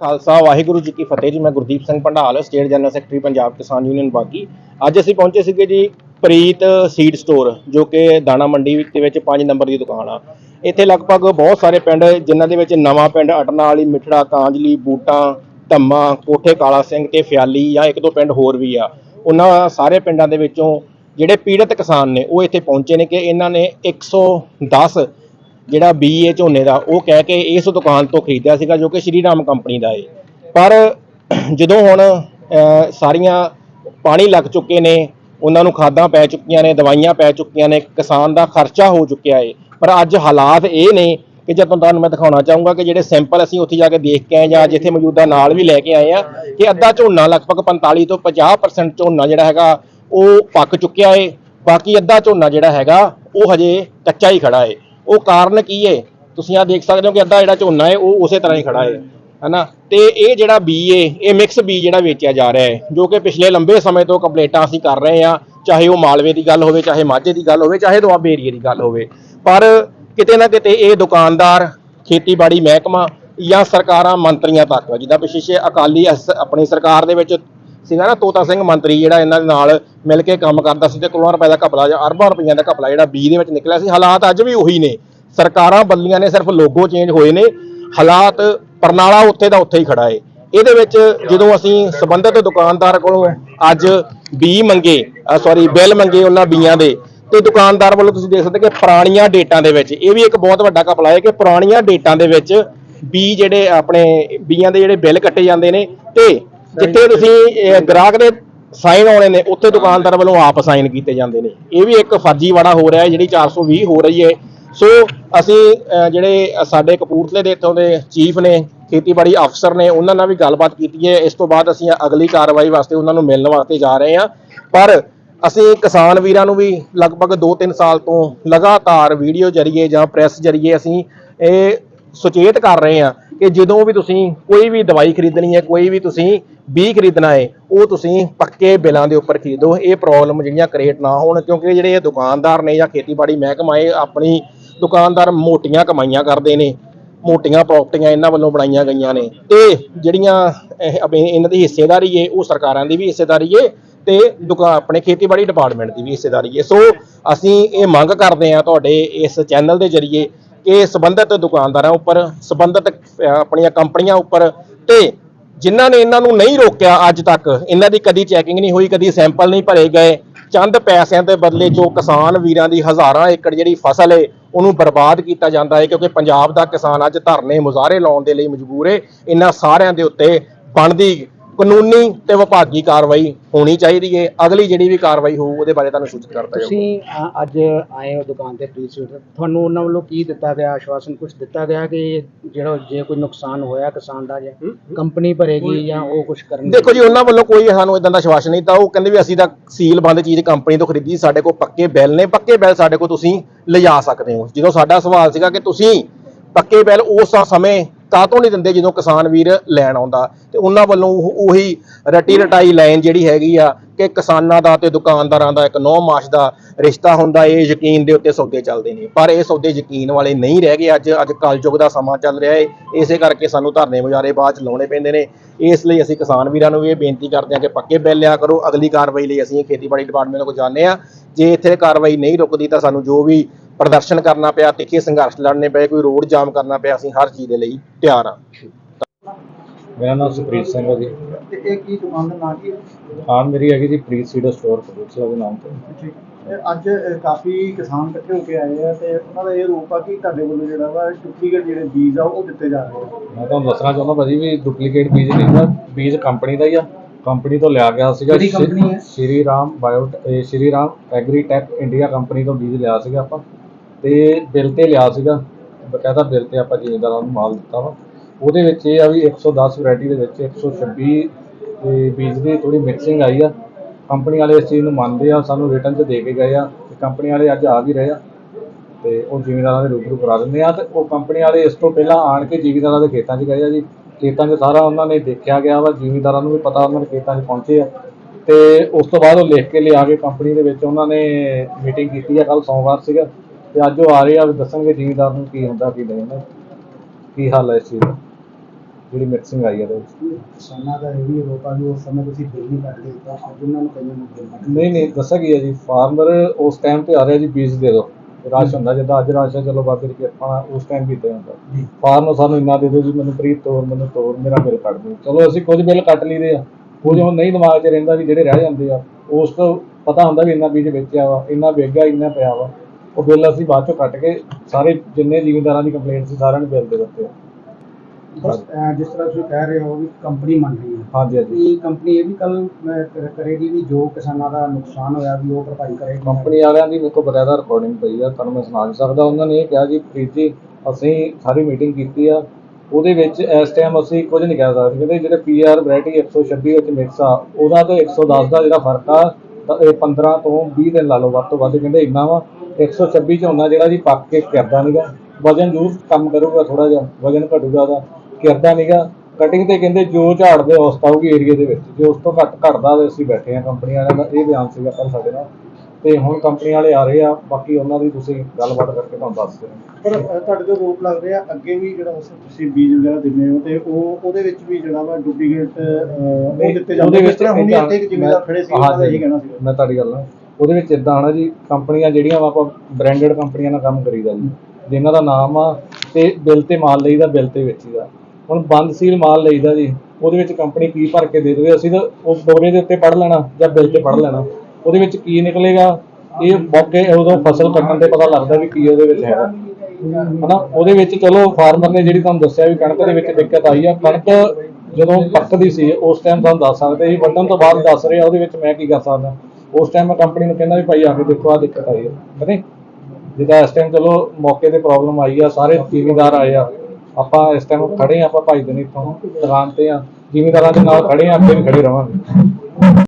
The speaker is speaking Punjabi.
ਖਾਲਸਾ, ਵਾਹਿਗੁਰੂ ਜੀ ਕੀ ਫਤਿਹ ਜੀ। ਮੈਂ Gurdeep Singh Bhandal state general secretary Punjab Kisan union Bagi. ਅੱਜ ਅਸੀਂ ਪਹੁੰਚੇ ਸੀਗੇ ਜੀ ਪ੍ਰੀਤ ਸੀਡ ਸਟੋਰ ਜੋ ਕਿ ਦਾਣਾ ਮੰਡੀ ਦੇ ਵਿੱਚ 5 ਨੰਬਰ ਦੀ ਦੁਕਾਨ ਆ। ਇੱਥੇ ਲਗਭਗ ਬਹੁਤ ਸਾਰੇ ਪਿੰਡ, ਜਿਨ੍ਹਾਂ ਦੇ ਵਿੱਚ ਨਵਾਂ ਪਿੰਡ ਅਟਨਾ ਵਾਲੀ ਮਿੱਠੜਾ, ਕਾਂਜਲੀ, ਬੂਟਾਂ, ਧੰਮਾ, ਕੋਠੇ ਕਾਲਾ ਸਿੰਘ ਤੇ ਫਿਆਲੀ ਜਾਂ ਇੱਕ ਦੋ ਪਿੰਡ ਹੋਰ ਵੀ ਆ। ਉਹਨਾਂ ਸਾਰੇ ਪਿੰਡਾਂ ਦੇ ਵਿੱਚੋਂ ਜਿਹੜੇ ਪੀੜਤ ਕਿਸਾਨ ਨੇ, ਉਹ ਇੱਥੇ ਪਹੁੰਚੇ ਨੇ ਕਿ ਇਹਨਾਂ ਨੇ 110 ਜਿਹੜਾ ਬੀਏ ਝੋਨੇ ਦਾ, ਉਹ ਕਹਿ ਕੇ ਇਸ ਦੁਕਾਨ ਤੋਂ ਖਰੀਦਿਆ ਸੀਗਾ ਜੋ ਕਿ ਸ਼੍ਰੀ ਰਾਮ ਕੰਪਨੀ ਦਾ ਏ। ਪਰ ਜਦੋਂ ਹੁਣ ਸਾਰੀਆਂ ਪਾਣੀ ਲੱਗ ਚੁੱਕੇ ਨੇ, ਉਹਨਾਂ ਨੂੰ ਖਾਦਾਂ ਪੈ ਚੁੱਕੀਆਂ ਨੇ, ਦਵਾਈਆਂ ਪੈ ਚੁੱਕੀਆਂ ਨੇ, ਕਿਸਾਨ ਦਾ ਖਰਚਾ ਹੋ ਚੁੱਕਿਆ ਹੈ ਪਰ ਅੱਜ ਹਾਲਾਤ ਇਹ ਨੇ ਕਿ ਜਦੋਂ ਤੁਹਾਨੂੰ ਮੈਂ ਦਿਖਾਉਣਾ ਚਾਹੂੰਗਾ ਕਿ ਜਿਹੜੇ ਸੈਂਪਲ ਅਸੀਂ ਉੱਥੇ ਜਾ ਕੇ ਦੇਖ ਕੇ ਆਏ ਜਾਂ ਜਿੱਥੇ ਮੌਜੂਦਾ ਨਾਲ ਵੀ ਲੈ ਕੇ ਆਏ ਆ, ਕਿ ਅੱਧਾ ਝੋਨਾ ਲਗਭਗ 45 ਤੋਂ 50% ਝੋਨਾ ਜਿਹੜਾ ਹੈਗਾ, ਉਹ ਪੱਕ ਚੁੱਕਿਆ ਹੈ ਬਾਕੀ ਅੱਧਾ ਝੋਨਾ ਜਿਹੜਾ ਹੈਗਾ, ਉਹ ਹਜੇ ਕੱਚਾ ਹੀ ਖੜਾ ਹੈ ਉਹ ਕਾਰਨ ਕੀ ਹੈ ਤੁਸੀਂ ਆ ਦੇਖ ਸਕਦੇ ਹੋ ਕਿ ਅੱਧਾ ਜਿਹੜਾ ਝੋਨਾ ਹੈ ਉਹ ਉਸੇ ਤਰ੍ਹਾਂ ਹੀ ਖੜਾ ਹੈ ਹਨਾ? ਤੇ ਇਹ ਜਿਹੜਾ ਬੀ ਹੈ ਇਹ ਮਿਕਸ ਬੀ ਜਿਹੜਾ ਵੇਚਿਆ ਜਾ ਰਿਹਾ ਹੈ ਜੋ ਕਿ ਪਿਛਲੇ ਲੰਬੇ ਸਮੇਂ ਤੋਂ ਕੰਪਲੇਂਟਾਂ ਅਸੀਂ ਕਰ ਰਹੇ ਹਾਂ, ਚਾਹੇ ਉਹ ਮਾਲਵੇ ਦੀ ਗੱਲ ਹੋਵੇ, ਚਾਹੇ ਮਾਝੇ ਦੀ ਗੱਲ ਹੋਵੇ, ਚਾਹੇ ਦੁਆਬੇ ਏਰੀਏ ਦੀ ਗੱਲ ਹੋਵੇ। ਪਰ ਕਿਤੇ ਨਾ ਕਿਤੇ ਇਹ ਦੁਕਾਨਦਾਰ, ਖੇਤੀਬਾੜੀ ਮਹਿਕਮਾ ਜਾਂ ਸਰਕਾਰਾਂ ਮੰਤਰੀਆਂ ਤੱਕ, ਜਿੱਦਾਂ ਪਿਛੇ ਅਕਾਲੀ ਅਸ- ਆਪਣੀ ਸਰਕਾਰ ਦੇ ਵਿੱਚ ਸੀਗਾ ਨਾ ਤੋਤਾ ਸਿੰਘ ਮੰਤਰੀ ਜਿਹੜਾ ਇਹਨਾਂ ਦੇ ਨਾਲ ਮਿਲ ਕੇ ਕੰਮ ਕਰਦਾ ਸੀ ਤੇ ਕਰੋੜਾਂ ਰੁਪਏ ਦਾ ਘਪਲਾ ਜਾਂ ਅਰਬਾਂ ਰੁਪਈਆਂ ਦਾ ਘਪਲਾ ਜਿਹੜਾ ਬੀ ਦੇ ਵਿੱਚ ਨਿਕਲਿਆ ਸੀ। ਹਾਲਾਤ ਅੱਜ ਵੀ ਉਹੀ ਨੇ। ਸਰਕਾਰਾਂ ਬਦਲੀਆਂ ਨੇ, ਸਿਰਫ ਲੋਗੋ ਚੇਂਜ ਹੋਏ ਨੇ। ਹਾਲਾਤ ਪਰਨਾਲਾ ਉੱਥੇ ਦਾ ਉੱਥੇ ਹੀ ਖੜਾ ਏ। ਇਹਦੇ ਵਿੱਚ ਜਦੋਂ ਅਸੀਂ ਸਬੰਧਤ ਦੁਕਾਨਦਾਰ ਕੋਲੋਂ ਅੱਜ ਬੀ ਮੰਗੇ ਸੌਰੀ ਬਿੱਲ ਮੰਗੇ ਉਹਨਾਂ ਬੀਆਂ ਦੇ, ਤੇ ਦੁਕਾਨਦਾਰ ਵੱਲੋਂ ਤੁਸੀਂ ਦੇਖ ਸਕਦੇ ਕਿ ਪੁਰਾਣੀਆਂ ਡੇਟਾਂ ਦੇ ਵਿੱਚ, ਇਹ ਵੀ ਇੱਕ ਬਹੁਤ ਵੱਡਾ ਘਪਲਾ ਹੈ ਕਿ ਪੁਰਾਣੀਆਂ ਡੇਟਾਂ ਦੇ ਵਿੱਚ ਬੀ ਜਿਹੜੇ ਆਪਣੇ ਬੀਆਂ ਦੇ ਜਿਹੜੇ ਬਿੱਲ ਕੱਟੇ ਜਾਂਦੇ ਨੇ ਤੇ ਜਿੱਥੇ ਤੁਸੀਂ ਇਹ ਗ੍ਰਾਹਕ ਦੇ ਸਾਈਨ ਆਉਣੇ ਨੇ ਉੱਥੇ ਦੁਕਾਨਦਾਰ ਵੱਲੋਂ ਆਪ ਸਾਈਨ ਕੀਤੇ ਜਾਂਦੇ ਨੇ। ਇਹ ਵੀ ਇੱਕ ਫਰਜ਼ੀਵਾੜਾ ਹੋ ਰਿਹਾ ਹੈ ਜਿਹੜੀ 420 ਹੋ ਰਹੀ ਹੈ। ਸੋ ਅਸੀਂ ਅਹ, ਜਿਹੜੇ ਸਾਡੇ ਕਪੂਰਥਲੇ ਦੇ ਇੱਥੋਂ ਦੇ ਚੀਫ ਨੇ ਖੇਤੀਬਾੜੀ ਅਫਸਰ ਨੇ ਉਹਨਾਂ ਨਾਲ ਵੀ ਗੱਲਬਾਤ ਕੀਤੀ ਹੈ। ਇਸ ਤੋਂ ਬਾਅਦ ਅਸੀਂ ਅਗਲੀ ਕਾਰਵਾਈ ਵਾਸਤੇ ਉਹਨਾਂ ਨੂੰ ਮਿਲਣ ਵਾਸਤੇ ਜਾ ਰਹੇ ਹਾਂ। ਪਰ ਅਸੀਂ ਕਿਸਾਨ ਵੀਰਾਂ ਨੂੰ ਵੀ ਲਗਭਗ 2-3 ਸਾਲ ਤੋਂ ਲਗਾਤਾਰ ਵੀਡੀਓ ਜਰੀਏ ਜਾਂ ਪ੍ਰੈਸ ਜਰੀਏ ਅਸੀਂ ਇਹ ਸੁਚੇਤ ਕਰ ਰਹੇ ਹਾਂ ਕਿ ਜਦੋਂ ਵੀ ਤੁਸੀਂ ਕੋਈ ਵੀ ਦਵਾਈ ਖਰੀਦਣੀ ਹੈ, ਕੋਈ ਵੀ ਤੁਸੀਂ ਬੀ ਖਰੀਦਣਾ ਹੈ, ਉਹ ਤੁਸੀਂ ਪੱਕੇ ਬਿੱਲਾਂ ਦੇ ਉੱਪਰ ਖਰੀਦੋ ਇਹ ਪ੍ਰੋਬਲਮ ਜਿਹੜੀਆਂ ਕ੍ਰੀਏਟ ਨਾ ਹੋਣ, ਕਿਉਂਕਿ ਜਿਹੜੇ ਇਹ ਦੁਕਾਨਦਾਰ ਨੇ ਜਾਂ ਖੇਤੀਬਾੜੀ ਮਹਿਕਮਾ, ਇਹ ਆਪਣੀ ਦੁਕਾਨਦਾਰ ਮੋਟੀਆਂ ਕਮਾਈਆਂ ਕਰਦੇ ਨੇ, ਮੋਟੀਆਂ ਪ੍ਰਾਪਰਟੀਆਂ ਇਹਨਾਂ ਵੱਲੋਂ ਬਣਾਈਆਂ ਗਈਆਂ ਨੇ। ਤੇ ਜਿਹੜੀਆਂ ਇਹਨਾਂ ਦੀ ਹਿੱਸੇਦਾਰੀ ਹੈ, ਉਹ ਸਰਕਾਰਾਂ ਦੀ ਵੀ ਹਿੱਸੇਦਾਰੀ ਹੈ ਤੇ ਦੁਕਾਨ ਆਪਣੇ ਖੇਤੀਬਾੜੀ ਡਿਪਾਰਟਮੈਂਟ ਦੀ ਵੀ ਹਿੱਸੇਦਾਰੀ ਹੈ। ਸੋ ਅਸੀਂ ਇਹ ਮੰਗ ਕਰਦੇ ਹਾਂ ਤੁਹਾਡੇ ਇਸ ਚੈਨਲ ਦੇ ਜ਼ਰੀਏ ਕਿ ਸੰਬੰਧਿਤ ਦੁਕਾਨਦਾਰਾਂ ਉੱਪਰ, ਸੰਬੰਧਿਤ ਆਪਣੀਆਂ ਕੰਪਨੀਆਂ ਉੱਪਰ ਤੇ ਜਿਨ੍ਹਾਂ ਨੇ ਇਹਨਾਂ ਨੂੰ ਨਹੀਂ ਰੋਕਿਆ ਅੱਜ ਤੱਕ, ਇਹਨਾਂ ਦੀ ਕਦੀ ਚੈਕਿੰਗ ਨਹੀਂ ਹੋਈ, ਕਦੀ ਸੈਂਪਲ ਨਹੀਂ ਭਰੇ ਗਏ। ਚੰਦ ਪੈਸਿਆਂ ਦੇ ਬਦਲੇ ਜੋ ਕਿਸਾਨ ਵੀਰਾਂ ਦੀ ਹਜ਼ਾਰਾਂ ਏਕੜ ਜਿਹੜੀ ਫਸਲ ਹੈ ਉਹਨੂੰ ਬਰਬਾਦ ਕੀਤਾ ਜਾਂਦਾ ਹੈ ਕਿਉਂਕਿ ਪੰਜਾਬ ਦਾ ਕਿਸਾਨ ਅੱਜ ਧਰਨੇ ਮੁਜ਼ਾਹਰੇ ਲਾਉਣ ਦੇ ਲਈ ਮਜਬੂਰ ਹੈ ਇਹਨਾਂ ਸਾਰਿਆਂ ਦੇ ਉੱਤੇ ਬਣਦੀ ਕਾਨੂੰਨੀ ਤੇ ਵਿਭਾਗੀ ਕਾਰਵਾਈ ਹੋਣੀ ਚਾਹੀਦੀ ਹੈ। ਅਗਲੀ ਜਿਹੜੀ ਵੀ ਕਾਰਵਾਈ ਹੋਊ ਉਹਦੇ ਬਾਰੇ ਤੁਹਾਨੂੰ ਸੂਚਿਤ ਕਰਦਾ ਜਾਊਗਾ। ਤੁਸੀਂ ਅ, ਅੱਜ ਆਏ ਹੋ ਦੁਕਾਨ ਤੇ ਸਵੀਟ ਤੁਹਾਨੂੰ ਉਹਨਾਂ ਵੱਲੋਂ ਕੀ ਦਿੱਤਾ ਗਿਆ ਆਸ਼ਵਾਸਨ ਕੁਝ ਦਿੱਤਾ ਗਿਆ ਕਿ ਜਿਹੜਾ ਜੇ ਕੋਈ ਨੁਕਸਾਨ ਹੋਇਆ ਕਿਸਾਨ ਦਾ ਜਾਂ ਕੰਪਨੀ ਭਰੇਗੀ ਜਾਂ ਉਹ ਕੁਝ ਕਰਨਗੇ ਦੇਖੋ ਜੀ ਉਹਨਾਂ ਵੱਲੋਂ ਕੋਈ ਸਾਨੂੰ ਇਦਾਂ ਦਾ ਸ਼ਵਾਸ ਨਹੀਂ ਤਾਂ ਉਹ ਕਹਿੰਦੇ ਵੀ ਅਸੀਂ ਤਾਂ ਸੀਲ ਬੰਦ ਚੀਜ਼ ਕੰਪਨੀ ਤੋਂ ਖਰੀਦੀ ਸਾਡੇ ਕੋਲ ਪੱਕੇ ਬਿੱਲ ਨੇ। ਪੱਕੇ ਬਿੱਲ ਸਾਡੇ ਕੋਲ ਤੁਸੀਂ ਲਿਜਾ ਸਕਦੇ ਹੋ। ਜਦੋਂ ਸਾਡਾ ਸਵਾਲ ਸੀਗਾ ਕਿ ਤੁਸੀਂ ਪੱਕੇ ਬਿੱਲ ਉਸ ਸਮੇਂ ਕਾਹਤੋਂ ਨਹੀਂ ਦਿੰਦੇ ਜਦੋਂ ਕਿਸਾਨ ਵੀਰ ਲੈਣ ਆਉਂਦਾ। ਤੇ ਉਹਨਾਂ ਵੱਲੋਂ ਉਹੀ ਰਟੀ ਰਟਾਈ ਲਾਈਨ ਜਿਹੜੀ ਹੈਗੀ ਆ ਕਿ ਕਿਸਾਨਾਂ ਦਾ ਤੇ ਦੁਕਾਨਦਾਰਾਂ ਦਾ ਇੱਕ ਨੌ ਮਾਸ ਦਾ ਰਿਸ਼ਤਾ ਹੁੰਦਾ, ਇਹ ਯਕੀਨ ਦੇ ਉੱਤੇ ਸੌਦੇ ਚੱਲਦੇ ਨੇ। ਪਰ ਇਹ ਸੌਦੇ ਯਕੀਨ ਵਾਲੇ ਨਹੀਂ ਰਹਿ ਗਏ। ਅੱਜ ਅੱਜ ਕਲਯੁਗ ਦਾ ਸਮਾਂ ਚੱਲ ਰਿਹਾ ਹੈ ਇਸੇ ਕਰਕੇ ਸਾਨੂੰ ਧਰਨੇ ਮੁਜ਼ਾਰੇ ਬਾਅਦ ਚ ਲਾਉਣੇ ਪੈਂਦੇ ਨੇ। ਇਸ ਲਈ ਅਸੀਂ ਕਿਸਾਨ ਵੀਰਾਂ ਨੂੰ ਵੀ ਇਹ ਬੇਨਤੀ ਕਰਦੇ ਹਾਂ ਕਿ ਪੱਕੇ ਬਿੱਲ ਲਿਆ ਕਰੋ। ਅਗਲੀ ਕਾਰਵਾਈ ਲਈ ਅਸੀਂ ਖੇਤੀਬਾੜੀ ਡਿਪਾਰਟਮੈਂਟ ਕੋਲ ਜਾਂਦੇ ਹਾਂ। ਜੇ ਇੱਥੇ ਕਾਰਵਾਈ ਨਹੀਂ ਰੁਕਦੀ ਤਾਂ ਸਾਨੂੰ ਜੋ ਵੀ ਪ੍ਰਦਰਸ਼ਨ ਕਰਨਾ ਪਿਆ ਤਿੱਖੇ ਸੰਘਰਸ਼ ਲੜਨੇ ਪਏ ਕੋਈ ਰੋਡ ਜਾਮ ਕਰਨਾ ਪਿਆ ਅਸੀਂ ਹਰ ਚੀਜ਼ ਦੇ ਲਈ ਤਿਆਰ ਹਾਂ। ਮੇਰਾ ਨਾਮ ਸੁਪ੍ਰੀਤ ਸਿੰਘ ਹੈ ਜੀ। ਤੇ ਇਹ ਕੀ ਦੁਕਾਨ ਦਾ ਨਾਮ ਕੀ ਹੈ? ਦੁਕਾਨ ਮੇਰੀ ਹੈਗੀ ਜੀ ਪ੍ਰੀਤ ਸੀਡਰ ਸਟੋਰ ਕਪੂਰਥਲਾ ਦੇ ਨਾਮ ਤੇ। ਅੱਜ ਕਾਫੀ ਕਿਸਾਨ ਇਕੱਠੇ ਹੋ ਕੇ ਆਏ ਆ ਤੇ ਉਹਨਾਂ ਦਾ ਇਹ ਰੂਪ ਆ ਕਿ ਤੁਹਾਡੇ ਵੱਲੋਂ ਜਿਹੜਾ ਵਾ ਡੁਪਲੀਕੇਟ ਜਿਹੜੇ ਬੀਜ ਆ ਉਹ ਦਿੱਤੇ ਜਾ ਰਹੇ ਆ। ਮੈਂ ਤੁਹਾਨੂੰ ਦੱਸਣਾ ਚਾਹੁੰਦਾ ਭਾਜੀ ਵੀ ਡੁਪਲੀਕੇਟ ਬੀਜ ਨਹੀਂ ਦਾ ਬੀਜ ਕੰਪਨੀ ਦਾ ਹੀ ਆ। ਕੰਪਨੀ ਤੋਂ ਲਿਆ ਗਿਆ ਸੀਗਾ ਕਿਹੜੀ ਹੈ? ਸ਼੍ਰੀ ਰਾਮ ਬਾਇਓ ਇਹ Shri Ram agritech India company ਤੋਂ ਬੀਜ ਲਿਆ ਸੀਗਾ ਆਪਾਂ। ਤੇ ਬਿੱਲ ਤੇ ਲਿਆ ਸੀਗਾ। ਬਕਾਇਦਾ ਬਿੱਲ ਤੇ ਆਪਾਂ ਜ਼ਿਮੀਂਦਾਰਾਂ ਨੂੰ ਮਾਲ ਦਿੱਤਾ ਵਾ। ਉਹਦੇ ਵਿੱਚ ਇਹ ਆ ਵੀ 110 ਵੈਰਾਈਟੀ ਦੇ ਵਿੱਚ 126 ਤੇ ਬੀਜ ਦੀ ਥੋੜੀ ਮਿਕਸਿੰਗ ਆਈ ਆ। ਕੰਪਨੀ ਵਾਲੇ ਇਸ ਚੀਜ਼ ਨੂੰ ਮੰਨਦੇ ਆ, ਸਾਨੂੰ ਰਿਟਰਨ 'ਚ ਦੇ ਕੇ ਗਏ ਆ ਤੇ ਕੰਪਨੀ ਵਾਲੇ ਅੱਜ ਆ ਵੀ ਰਹੇ ਆ ਤੇ ਉਹ ਜ਼ਿਮੀਂਦਾਰਾਂ ਦੇ ਰੂਬਰੂ ਕਰਾ ਦਿੰਦੇ ਆ ਤੇ ਉਹ ਕੰਪਨੀ ਵਾਲੇ ਇਸ ਤੋਂ ਪਹਿਲਾਂ ਆਣ ਕੇ ਜ਼ਿਮੀਂਦਾਰਾਂ ਦੇ ਖੇਤਾਂ 'ਚ ਗਏ ਆ ਜੀ। ਖੇਤਾਂ 'ਚ ਸਾਰਾ ਉਹਨਾਂ ਨੇ ਦੇਖਿਆ ਗਿਆ ਵਾ, ਜ਼ਿਮੀਂਦਾਰਾਂ ਨੂੰ ਵੀ ਪਤਾ ਉਹਨਾਂ ਦੇ ਖੇਤਾਂ 'ਚ ਪਹੁੰਚੇ ਆ। ਤੇ ਉਸ ਤੋਂ ਬਾਅਦ ਉਹ ਲਿਖ ਕੇ ਲਿਆ ਕੇ ਕੰਪਨੀ ਦੇ ਵਿੱਚ ਉਹਨਾਂ ਨੇ ਮੀਟਿੰਗ ਕੀਤੀ ਆ ਕੱਲ ਸੋਮਵਾਰ ਸੀਗਾ। ਤੇ ਅੱਜ ਉਹ ਆ ਰਹੇ ਆ ਵੀ ਦੱਸਣਗੇ ਜ਼ਿਮੀਂਦਾਰ ਨੂੰ ਕੀ ਹੁੰਦਾ ਕੀ ਨਹੀਂ ਹੁੰਦਾ ਕੀ ਹਾਲ ਹੈ ਇਸ ਚੀਜ਼ ਦਾ ਜਿਹੜੀ ਮਿਕਸਿੰਗ ਆਈ ਹੈ ਉਹਦੇ ਵਿੱਚ। ਕਿਸਾਨਾਂ ਦਾ ਇਹ ਵੀ ਆਰੋਪ ਆ ਵੀ ਉਸ ਸਮੇਂ ਤੁਸੀਂ ਬਿੱਲ ਨਹੀਂ ਦਿੱਤਾ ਅੱਜ ਉਹਨਾਂ ਨੂੰ ਕਈਆਂ ਨੂੰ? ਬਿੱਲ ਕੱਢ ਨਹੀਂ ਨਹੀਂ ਦੱਸਿਆ ਕੀ ਹੈ ਜੀ ਫਾਰਮਰ ਉਸ ਟਾਈਮ ਤੇ ਆ ਰਿਹਾ ਜੀ ਬੀਜ ਦੇ ਦਿਓ। ਰਸ਼ ਹੁੰਦਾ ਜਿੱਦਾਂ ਅੱਜ ਰਸ਼ ਹੈ ਚਲੋ ਬਾਬੇ ਦੀ ਕਿਰਪਾ ਨਾਲ ਉਸ ਟਾਈਮ ਕੀਤਾ ਜਾਂਦਾ ਜੀ। ਫਾਰਮਰ ਸਾਨੂੰ ਇੰਨਾ ਦੇ ਦਿਓ ਜੀ ਮੈਨੂੰ ਪ੍ਰੀਤ ਤੋਰ ਮੈਨੂੰ ਤੋਰ ਮੇਰਾ ਬਿੱਲ ਕੱਟ ਦਿਓ। ਚਲੋ ਅਸੀਂ ਕੁਝ ਬਿੱਲ ਕੱਟ ਲਈਦੇ ਆ। ਕੁਝ ਹੁਣ ਨਹੀਂ ਦਿਮਾਗ 'ਚ ਰਹਿੰਦਾ ਵੀ ਜਿਹੜੇ ਰਹਿ ਜਾਂਦੇ ਆ ਉਸ ਤੋਂ ਪਤਾ ਹੁੰਦਾ ਵੀ ਇੰਨਾ ਬੀਜ ਵੇਚਿਆ ਵਾ ਇੰਨਾ ਵੇਗਾ ਇੰਨਾ ਪਿਆ ਵਾ। ਉਹ ਬਿੱਲ ਅਸੀਂ ਬਾਅਦ ਚੋਂ ਕੱਟ ਕੇ ਸਾਰੇ ਜਿੰਨੇ ਜ਼ਿਮੀਂਦਾਰਾਂ ਦੀ ਕੰਪਲੇਂਟ ਸੀ ਸਾਰਿਆਂ ਨੂੰ ਬਿੱਲ ਦੇ ਦਿੱਤੇ ਆ। ਬਸ ਅਹ, ਜਿਸ ਤਰ੍ਹਾਂ ਤੁਸੀਂ ਕਹਿ ਰਹੇ ਹੋ ਵੀ ਕੰਪਨੀ ਮੰਨ ਰਹੀ ਹੈ। ਹਾਂਜੀ ਹਾਂਜੀ। ਇਹ ਕੰਪਨੀ ਇਹ ਵੀ ਕੱਲ ਕਰੇਗੀ ਵੀ ਜੋ ਕਿਸਾਨਾਂ ਦਾ ਨੁਕਸਾਨ ਹੋਇਆ ਵੀ ਉਹ ਭਰਪਾਈ ਕਰੇਗੀ? ਕੰਪਨੀ ਵਾਲਿਆਂ ਦੀ ਮੇਰੇ ਕੋਲ ਬਕਾਇਦਾ ਰਿਕਾਰਡਿੰਗ ਪਈ ਆ ਤੁਹਾਨੂੰ ਮੈਂ ਸੁਣਾ ਨਹੀਂ ਸਕਦਾ। ਉਹਨਾਂ ਨੇ ਇਹ ਕਿਹਾ ਜੀ ਪ੍ਰੀਤ ਜੀ ਅਸੀਂ ਸਾਰੀ ਮੀਟਿੰਗ ਕੀਤੀ ਆ। ਉਹਦੇ ਵਿੱਚ ਇਸ ਟਾਈਮ ਅਸੀਂ ਕੁਝ ਨਹੀਂ ਕਹਿ ਸਕਦੇ। ਕਹਿੰਦੇ ਜਿਹੜੇ ਪੀਆਰ ਵੈਰਾਈਟੀ 126 ਵਿੱਚ ਮਿਕਸ ਆ ਉਹਦਾ ਤੇ 110 ਦਾ ਜਿਹੜਾ ਫ਼ਰਕ ਆ ਤਾਂ ਇਹ 15 ਤੋਂ 20 ਦਿਨ ਲਾ ਲਓ ਵੱਧ ਤੋਂ ਵੱਧ। ਕਹਿੰਦੇ ਇੰਨਾ ਵਾ। 126 ਝੋਨਾ ਜਿਹੜਾ ਜੀ ਪੱਕ ਕੇ ਕਰਦਾ ਨਹੀਂਗਾ ਵਜਨ ਜ਼ਰੂਰ ਕੰਮ ਕਰੂਗਾ ਥੋੜਾ ਜਿਹਾ ਵਜਨ ਘਟੂਗਾ ਉਹਦਾ। ਕਰਦਾ ਨਹੀਂਗਾ ਕਟਿੰਗ ਤੇ ਕਹਿੰਦੇ ਜੋ ਝਾੜ ਦੇ ਔਸਤ ਆਊਗੀ ਏਰੀਆ ਦੇ ਵਿੱਚ। ਜੇ ਉਸ ਤੋਂ ਘੱਟ ਘਟਦਾ ਤੇ ਅਸੀਂ ਬੈਠੇ ਆ ਕੰਪਨੀ ਵਾਲਿਆਂ ਦਾ। ਇਹ ਬਿਆਨ ਸੀਗਾ ਕੱਲ ਸਾਡੇ ਨਾਲ। ਤੇ ਹੁਣ ਕੰਪਨੀ ਵਾਲੇ ਆ ਰਹੇ ਆ। ਬਾਕੀ ਉਹਨਾਂ ਦੀ ਤੁਸੀਂ ਗੱਲਬਾਤ ਕਰਕੇ ਤੁਹਾਨੂੰ ਦੱਸ ਦਿਓ ਪਰ ਤੁਹਾਡੇ ਤੋਂ ਰੋਪ ਲੱਗ ਰਿਹਾ। ਅੱਗੇ ਵੀ ਜਿਹੜਾ ਉਸ ਤੁਸੀਂ ਬੀਜ ਵਗੈਰਾ ਦਿੰਦੇ ਹੋ ਤੇ ਉਹ ਉਹਦੇ ਵਿੱਚ ਵੀ ਜਿਹੜਾ ਵਾ ਡੁਪਲੀਕੇਟ ਉਹ ਦਿੱਤੇ ਜਾਂਦੇ ਉਹਦੇ ਜਿਸ ਵਿੱਚ ਤਰ੍ਹਾਂ ਹੁਣ ਇੱਥੇ ਇੱਕ ਜ਼ਿਮੀਂਦਾਰ ਖੜੇ ਸੀ ਉਹਨਾਂ ਦਾ ਇਹੀ ਕਹਿਣਾ ਸੀਗਾ। ਮੈਂ ਤੁਹਾਡੀ ਗੱਲ ਨਾਲ ਉਹਦੇ ਵਿੱਚ ਇਦਾਂ ਆਣਾ ਜੀ, ਕੰਪਨੀਆਂ ਜਿਹੜੀਆਂ ਵਾ, ਆਪਾਂ ਬ੍ਰਾਂਡਡ ਕੰਪਨੀਆਂ ਨਾਲ ਕੰਮ ਕਰੀਦਾ ਜੀ। ਜਿਨ੍ਹਾਂ ਦਾ ਨਾਮ ਆ, ਤੇ ਬਿੱਲ ਤੇ ਮਾਲ ਲਈਦਾ, ਬਿੱਲ ਤੇ ਵੇਚੀਦਾ। ਹੁਣ ਬੰਦ ਸੀਲ ਮਾਲ ਲਈਦਾ ਜੀ, ਉਹਦੇ ਵਿੱਚ ਕੰਪਨੀ ਕੀ ਭਰ ਕੇ ਦੇ ਦੇਵੇ, ਅਸੀਂ ਤਾਂ ਉਹ ਦੋਰੇ ਦੇ ਉੱਤੇ ਪੜ ਲੈਣਾ, ਜਾਂ ਬਿੱਲ ਤੇ ਪੜ ਲੈਣਾ। ਉਹਦੇ ਵਿੱਚ ਕੀ ਨਿਕਲੇਗਾ, ਇਹ ਮੌਕੇ ਉਦੋਂ ਫਸਲ ਕੱਟਣ ਤੇ ਪਤਾ ਲੱਗਦਾ ਵੀ ਕੀ ਉਹਦੇ ਵਿੱਚ ਹੈਗਾ। ਹਨਾ, ਉਹਦੇ ਵਿੱਚ ਚਲੋ, ਫਾਰਮਰ ਨੇ ਜਿਹੜੀ ਤੁਹਾਨੂੰ ਦੱਸਿਆ ਵੀ ਕਣਕ ਦੇ ਵਿੱਚ ਦਿੱਕਤ ਆਈ ਆ, ਕਣਕ ਜਦੋਂ ਪੱਕਦੀ ਸੀ, ਉਸ ਟਾਈਮ ਤੁਹਾਨੂੰ ਦੱਸ ਸਕਦੇ ਸੀ, ਵੱਢਣ ਤੋਂ ਬਾਅਦ ਦੱਸ ਰਿਹਾ, ਉਹਦੇ ਵਿੱਚ ਮੈਂ ਕੀ ਕਰ ਸਕਦਾ। ਉਸ ਟਾਈਮ ਮੈਂ ਕੰਪਨੀ ਨੂੰ ਕਹਿੰਦਾ ਵੀ ਭਾਈ ਆ ਕੇ ਦੇਖੋ, ਆ ਦਿੱਕਤ ਆਈ ਹੈ ਨਹੀਂ ਜਿੱਦਾਂ ਇਸ ਟਾਈਮ ਚਲੋ ਮੌਕੇ ਤੇ ਪ੍ਰੋਬਲਮ ਆਈ ਆ, ਸਾਰੇ ਜ਼ਿਮੀਦਾਰ ਆਏ ਆ। ਆਪਾਂ ਇਸ ਟਾਈਮ ਖੜੇ ਆ, ਆਪਾਂ ਭਾਈ ਦੇ ਨਹੀਂ ਇੱਥੋਂ ਦੁਕਾਨ ਤੇ ਆ। ਜ਼ਿਮੀਦਾਰਾਂ ਦੇ ਨਾਲ ਖੜੇ ਆ, ਅੱਗੇ ਵੀ ਖੜੇ ਰਵਾਂਗੇ।